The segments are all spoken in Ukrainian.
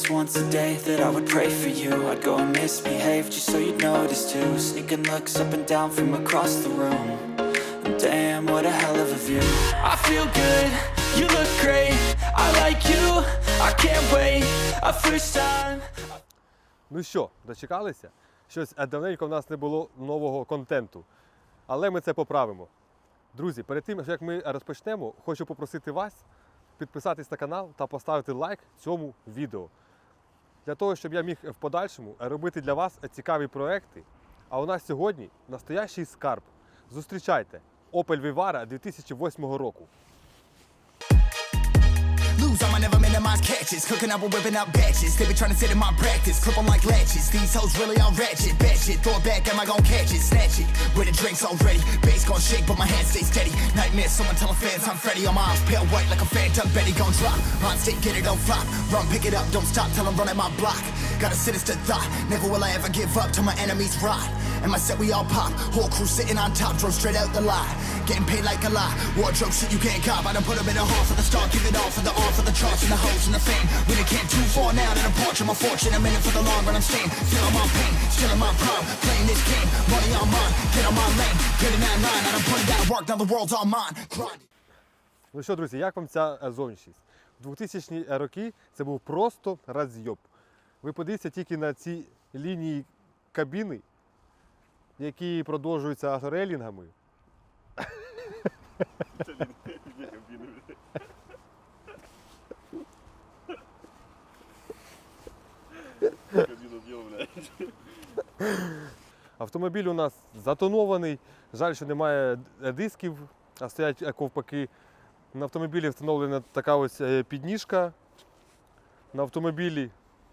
was once a day that I would pray for you. I'd go and misbehave just so you'd notice too. Sneaking looks up and down from across the room. And damn, what a hell of a view. I feel good, you look great. I like you, I can't wait. A first time. Ну що, дочекалися? Щось е, давненько в нас не було нового контенту. Але ми це поправимо. Друзі, перед тим, як ми розпочнемо, хочу попросити вас підписатись на канал та поставити лайк цьому відео. Для того, щоб я міг в подальшому робити для вас цікаві проекти. А у нас сьогодні настоящий скарб. Зустрічайте! Opel Vivara 2008 року. Lose, I'ma never minimize catches. Cooking up, we're whipping up batches. They be trying to sit in my practice. Clip 'em like latches. These hoes really all ratchet. Bad shit, throw it back, am I gon' catch it? Snatch it. With the drinks already. Bass gon' shake, but my hands stay steady. Nightmare, someone tell fans I'm Freddy. My arms, pale white like a phantom. Betty gon' drop. On stick, get it, don't flop. Run, pick it up, don't stop till I'm running my block. Got a sinister thought. Never will I ever give up till my enemies rot. And my set, we all pop. Whole crew sitting on top, drove straight out the lot. Getting paid like a lot. Wardrobe shit you can't cop. I done put 'em in a hall for the start. Give it all for the art, for the charts and the hoes and the fame. We done came too far now to the porch. I'm a fortune. A minute for the long run, I'm staying. Feeling my pain, still in my prime. Playing this game, money on mine. Get on my lane, get in that line. I done put in that work, now the world's all mine. Grind. Ну що, друзі, як вам ця е, зовнішність? В 2000 роки це був просто розйоб. Ви подивіться тільки на ці лінії кабіни, які продовжуються аж рейлінгами. Автомобіль у нас затонований. Жаль, що немає дисків, а стоять ковпаки. На автомобілі встановлена така ось е, підніжка. На автомобілі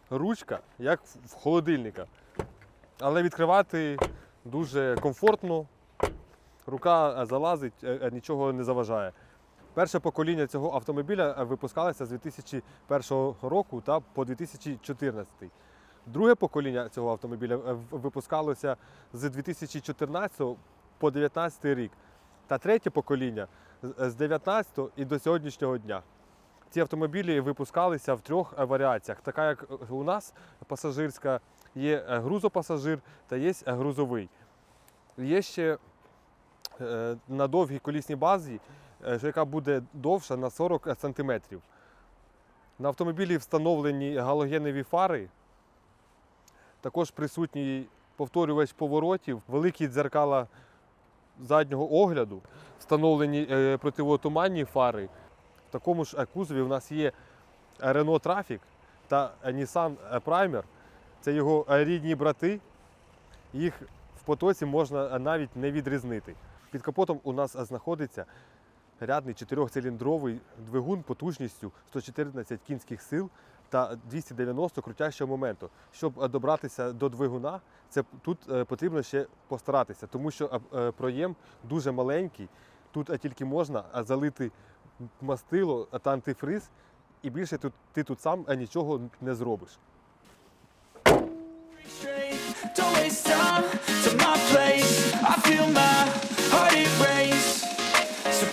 ручка, як в- холодильника. Але відкривати дуже комфортно. Рука е, залазить, е, нічого не заважає. Перше покоління цього автомобіля випускалося з 2001 року та по 2014. Друге покоління цього автомобіля е, випускалося з 2014 по 2019 рік. Та третє покоління з- з 19 і до сьогоднішнього дня. Ці автомобілі випускалися в трьох е, варіаціях. Така як у нас пасажирська, є е, грузопасажир та є е, грузовий. Є ще е, на довгій колісній базі, е, яка буде довша на 40 см. На автомобілі встановлені галогенові фари, також присутній повторювач поворотів, великі дзеркала заднього огляду, встановлені е, противотуманні фари. В такому ж кузові у нас є Renault Traffic та Nissan Primer. Це його е, рідні брати. Їх в потоці можна е, навіть не відрізнити. Під капотом у нас знаходиться рядний чотирьохциліндровий двигун потужністю 114 кінських сил та 290 крутящого моменту. Щоб е, добратися до двигуна, це тут е, потрібно ще постаратися, тому що е, проєм дуже маленький. Тут тільки можна залити мастило та антифриз, і більше тут ти тут сам нічого не зробиш.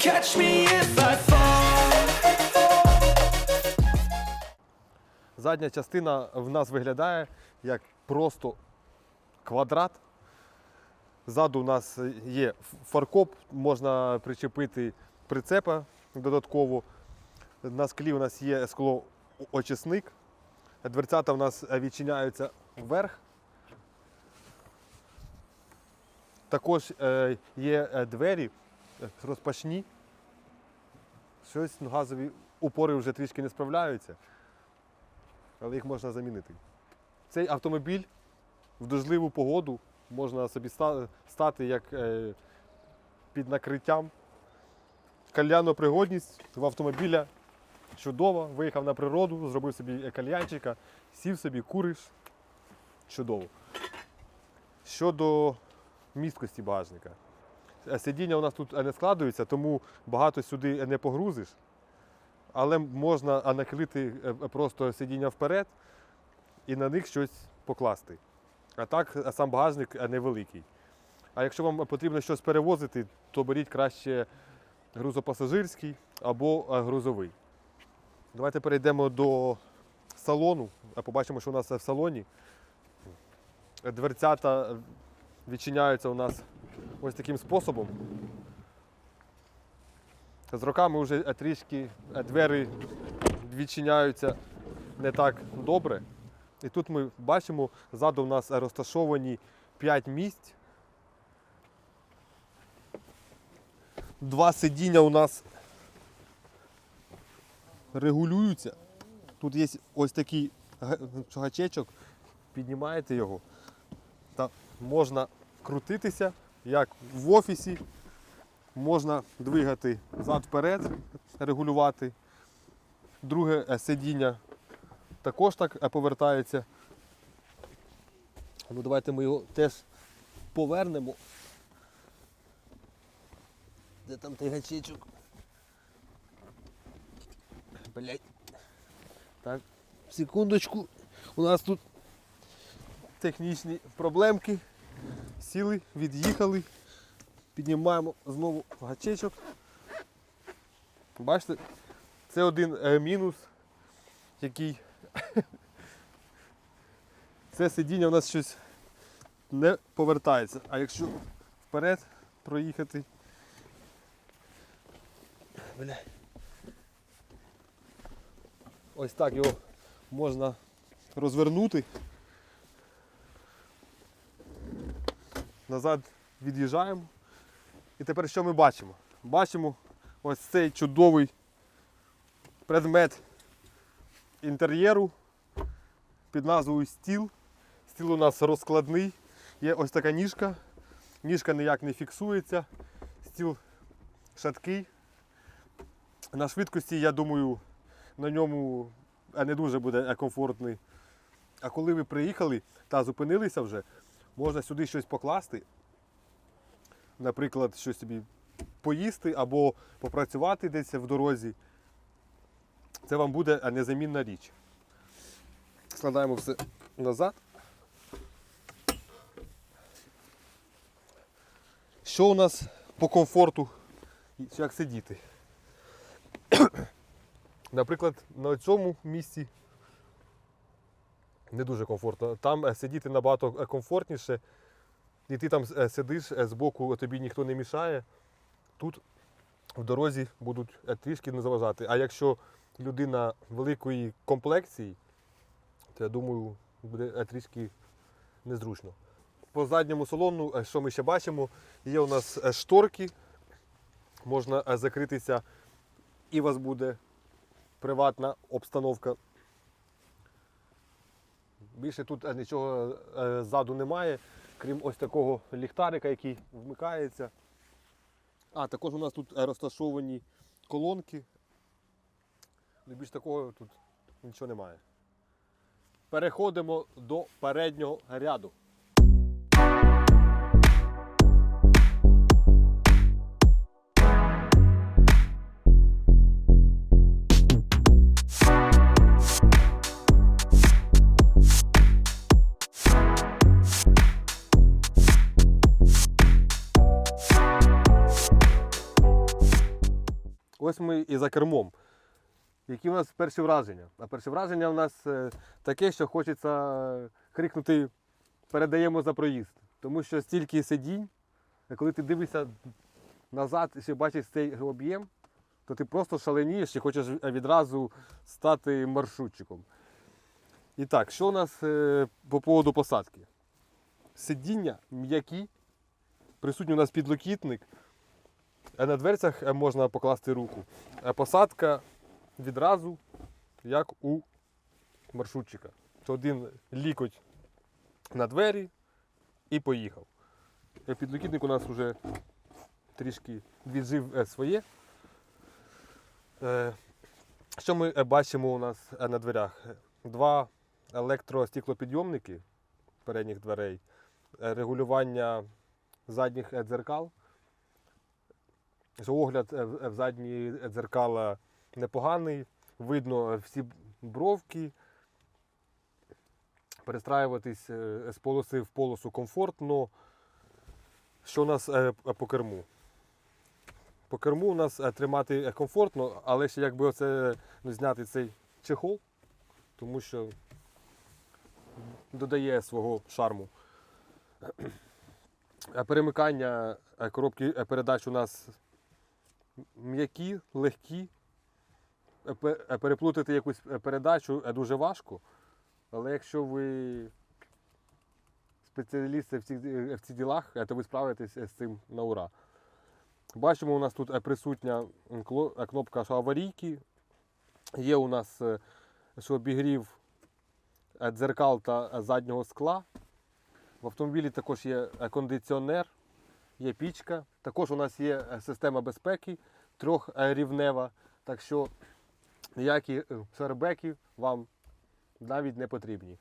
catch me if I Задня частина в нас виглядає як просто квадрат. Ззаду у нас є фаркоп, можна причепити прицепа додатково. На склі у нас є склоочисник. Дверцята у нас відчиняються вверх. Також е, є е, двері е, розпашні. Щось газові упори вже трішки не справляються але їх можна замінити. Цей автомобіль в дождливу погоду можна собі стати як е, під накриттям. Кальянопригодність в автомобіля чудова. Виїхав на природу, зробив собі кальянчика, сів собі, куриш. Чудово. Щодо місткості багажника. Е, Сидіння у нас тут не складується, тому багато сюди не погрузиш але можна а, нахилити е, просто сидіння вперед і на них щось покласти. А так е, сам багажник е, невеликий. А якщо вам потрібно щось перевозити, то беріть краще грузопасажирський або грузовий. Давайте перейдемо до салону. Побачимо, що у нас в салоні. Дверцята відчиняються у нас ось таким способом. З роками вже трішки двері відчиняються не так добре. І тут ми бачимо, ззаду у нас розташовані 5 місць. Два сидіння у нас регулюються. Тут є ось такий га- гачечок, піднімаєте його. Та можна крутитися, як в офісі. Можна двигати зад-вперед, регулювати. Друге е, сидіння також так е, повертається. Ну, давайте ми його теж повернемо. Де там той гачечок? Блять. Так, секундочку. У нас тут технічні проблемки. Сіли, від'їхали. Піднімаємо знову гачечок. Бачите, це один е, мінус, який це сидіння у нас щось не повертається. А якщо вперед проїхати. Бля. Ось так його можна розвернути. Назад від'їжджаємо. І тепер що ми бачимо? Бачимо ось цей чудовий предмет інтер'єру під назвою стіл. Стіл у нас розкладний. Є ось така ніжка. Ніжка ніяк не фіксується. Стіл шаткий. На швидкості, я думаю, на ньому е, не дуже буде комфортний. А коли ви приїхали та зупинилися вже, можна сюди щось покласти. Наприклад, щось собі поїсти або попрацювати десь в дорозі. Це вам буде незамінна річ. Складаємо все назад. Що у нас по комфорту, як сидіти? Наприклад, на цьому місці не дуже комфортно. Там е, сидіти набагато е, комфортніше. І ти там е, сидиш е, збоку, тобі ніхто не мішає. Тут в дорозі будуть е, трішки не заважати. А якщо людина великої комплекції, то я думаю, буде е, трішки незручно. По задньому салону, е, що ми ще бачимо, є у нас е, шторки. Можна е, закритися і у вас буде приватна обстановка. Більше тут е, нічого е, ззаду немає, крім ось такого ліхтарика, який вмикається. А, також у нас тут розташовані колонки. Ну, Більш такого тут нічого немає. Переходимо до переднього ряду. Ось ми і за кермом. Які у нас перші враження? А перші враження у нас е, таке, що хочеться крикнути передаємо за проїзд. Тому що стільки сидінь, а коли ти дивишся назад і ще бачиш цей об'єм, то ти просто шаленієш і хочеш відразу стати маршрутчиком. І так, що у нас е, по поводу посадки? Сидіння м'які, присутній у нас підлокітник. А на дверцях е, можна покласти руку. Посадка відразу, як у маршрутчика. Один лікоть на двері і поїхав. Е, Підлокітник у нас вже трішки віджив е, своє. Е, Що ми е, бачимо у нас е, на дверях? Два електростіклопідйомники передніх дверей, е, регулювання задніх е, дзеркал. Огляд е, в в задні дзеркала непоганий, видно е, всі бровки. Перестраюватись е, з полоси в полосу комфортно. Що у нас е, по керму? По керму у нас е, тримати е, комфортно, але ще якби оце ну, зняти цей чехол, тому що додає свого шарму. Е, Перемикання е, коробки е, передач у нас м'які, легкі. Е, е, Переплутати якусь е, передачу дуже важко. Але якщо ви спеціалісти в цих, в цих ділах, то ви справитесь з цим на ура. Бачимо, у нас тут присутня кнопка аварійки. Є у нас обігрів дзеркал та заднього скла. В автомобілі також є кондиціонер, є пічка. Також у нас є е, система безпеки трьохрівнева. Так що ніякі е, фербеки вам навіть не потрібні.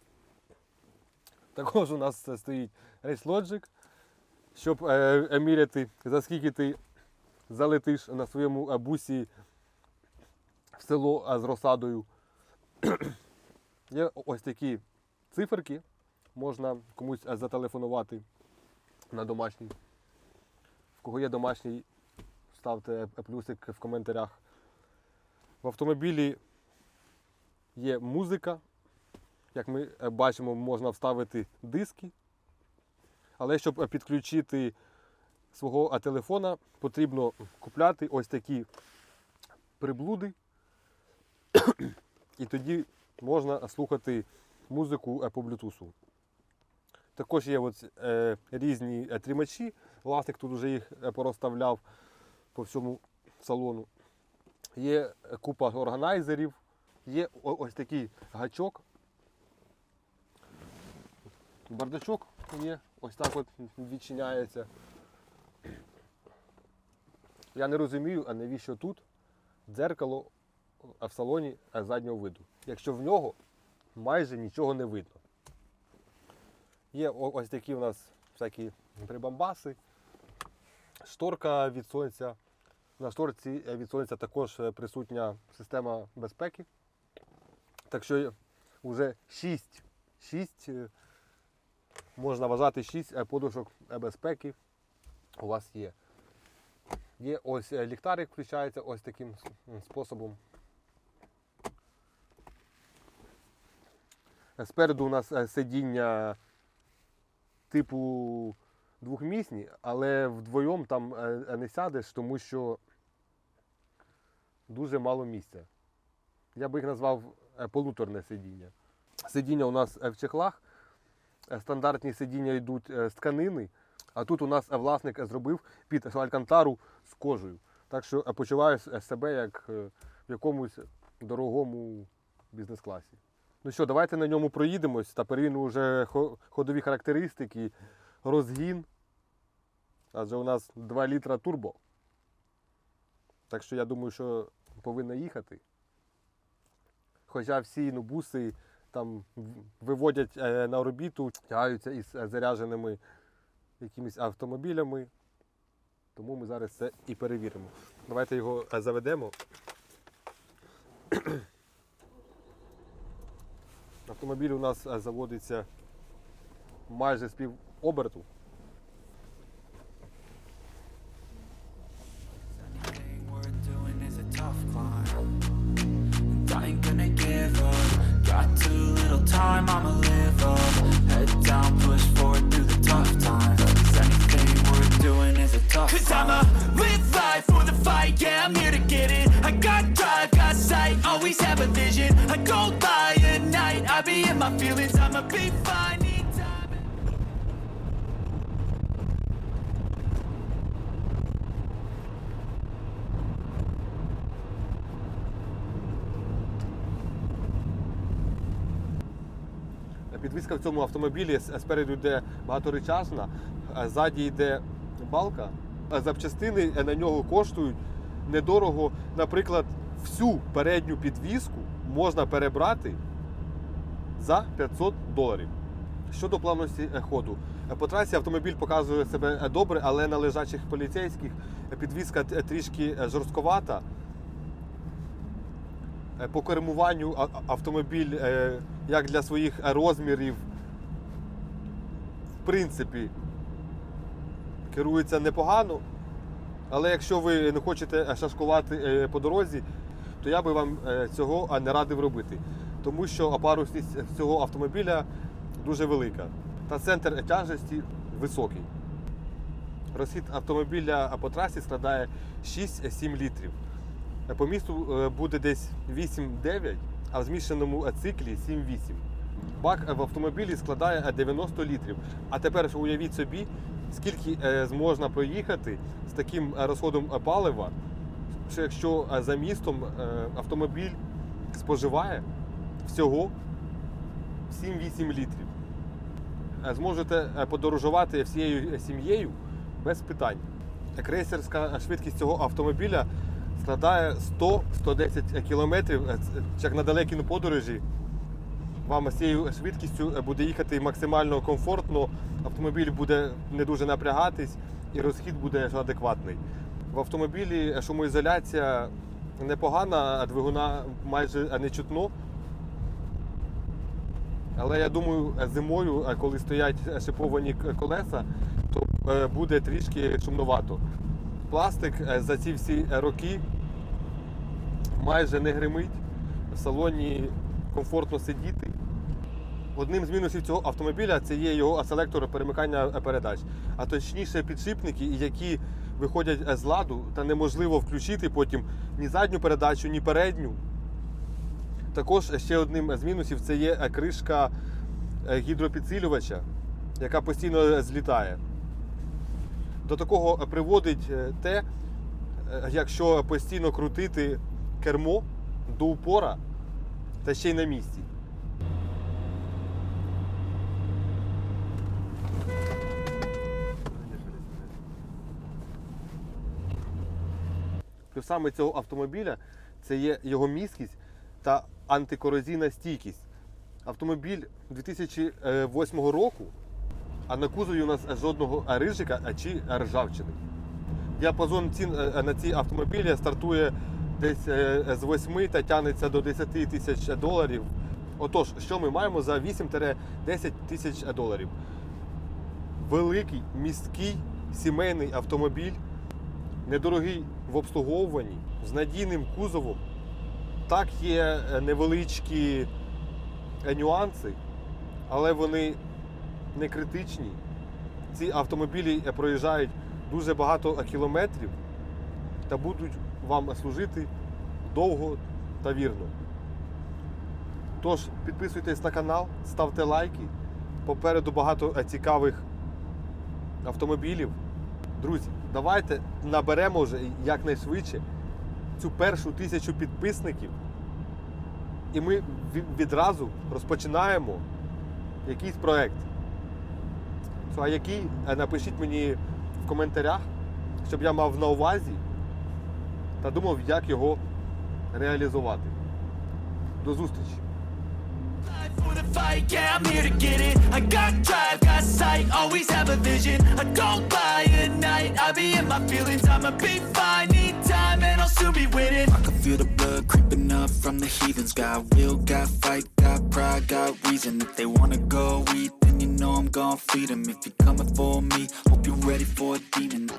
Також у нас е, стоїть Logic, щоб е, е, міряти, за скільки ти залетиш на своєму е, бусі в село е, з розсадою. Є ось такі циферки. Можна комусь е, зателефонувати на домашній. Кого є домашній, ставте е, плюсик в коментарях. В автомобілі є музика. Як ми е, бачимо, можна вставити диски. Але щоб е, підключити свого телефона, потрібно купляти ось такі приблуди. І тоді можна слухати музику по Bluetooth. Також є от, е, різні тримачі. Власник тут вже їх е, порозставляв по всьому салону. Є е, купа органайзерів, є ось такий гачок. Бардачок є, ось так от відчиняється. Я не розумію, а навіщо тут дзеркало в салоні заднього виду, якщо в нього майже нічого не видно. Є ось такі у нас всякі прибамбаси, шторка від сонця. На шторці е, від сонця також е, присутня система безпеки. Так що вже 6, 6 можна вважати 6 подушок е, безпеки у вас є. Є ось ліхтарик включається ось таким способом. Спереду у нас сидіння типу двохмісні, але вдвоєм там е, е, не сядеш, тому що дуже мало місця. Я би їх назвав е, полуторне сидіння. Сидіння у нас в чехлах. Стандартні сидіння йдуть з тканини, а тут у нас власник зробив під алькантару з кожею. Так що почуваю себе як в якомусь дорогому бізнес-класі. Ну що, давайте на ньому проїдемось та перевіримо вже ходові характеристики, розгін. Адже у нас 2 літра турбо. Так що я думаю, що повинна їхати. Хоча всі нубуси там виводять е, на орбіту, тягаються із е, зарядженими якимись автомобілями. Тому ми зараз це і перевіримо. Давайте його е, заведемо. Автомобіль у нас заводиться майже з пів оберту. My feelings, I'ma be fine. Підвізка в цьому автомобілі спереду йде багаторечасна, а ззаді йде балка. А Запчастини е, на нього коштують недорого. Наприклад, всю передню підвізку можна перебрати за 500 доларів. Щодо плавності е, ходу. Е, По трасі автомобіль показує себе е, добре, але на лежачих поліцейських підвізка трішки жорстковата. По кермуванню автомобіль, як для своїх розмірів, в принципі, керується непогано. Але якщо ви не хочете шашкувати по дорозі, то я би вам цього не радив робити. Тому що опарусність цього автомобіля дуже велика та центр тяжесті високий. Розхід автомобіля по трасі складає 6-7 літрів. По місту е, буде десь 8-9, а в змішаному циклі 7-8. Бак в автомобілі складає 90 літрів. А тепер ж уявіть собі, скільки е, зможна проїхати з таким розходом палива, що якщо е, за містом автомобіль споживає всього 7-8 літрів. Е, Зможете е, подорожувати всією сім'єю без питань. Крейсерська швидкість цього автомобіля складає 100-110 кілометрів. Е, Як на далекій подорожі вам з цією швидкістю е, буде їхати максимально комфортно, автомобіль буде не дуже напрягатись і розхід буде адекватний. В автомобілі шумоізоляція непогана, двигуна майже не чутно. Але я думаю, зимою, е, коли стоять шиповані колеса, то е, буде трішки шумновато. Пластик е, за ці всі роки майже не гримить, в салоні комфортно сидіти. Одним з мінусів цього автомобіля це є його селектор перемикання передач, а точніше підшипники, які виходять е, з ладу та неможливо включити потім ні задню передачу, ні передню. Також ще одним з мінусів це є е, кришка е, гідропідсилювача, яка постійно злітає. До такого приводить е, те, е, якщо постійно крутити кермо до упора та ще й на місці. Плюсами цього автомобіля це є його міськість та антикорозійна стійкість. Автомобіль 2008 року, а на кузові у нас жодного рижика чи ржавчини. Діапазон цін е, на ці автомобілі стартує десь е, з 8 та тягнеться до 10 тисяч доларів. Отож, що ми маємо за 8-10 тисяч доларів? Великий, місткий, сімейний автомобіль, недорогий в обслуговуванні, з надійним кузовом. Так, є е, невеличкі е, нюанси, але вони не критичні. Ці автомобілі е, проїжджають дуже багато кілометрів та будуть вам служити довго та вірно. Тож підписуйтесь на канал, ставте лайки. Попереду багато цікавих автомобілів. Друзі, давайте наберемо вже якнайшвидше цю першу тисячу підписників. І ми відразу розпочинаємо якийсь проект. А який напишіть мені в коментарях, щоб я мав на увазі та думав, як його реалізувати. До зустрічі! fight, yeah, I'm here to get it. I got drive, got sight, always have a vision. I don't lie at night, I be in my feelings. I'ma be fine, time, and I'll soon be winning. I can feel the blood creeping up from the heathens. Got will, got fight, got pride, got reason. If they wanna go eat, then you know I'm gon' feed 'em. If you're coming for me, hope you're ready for a demon.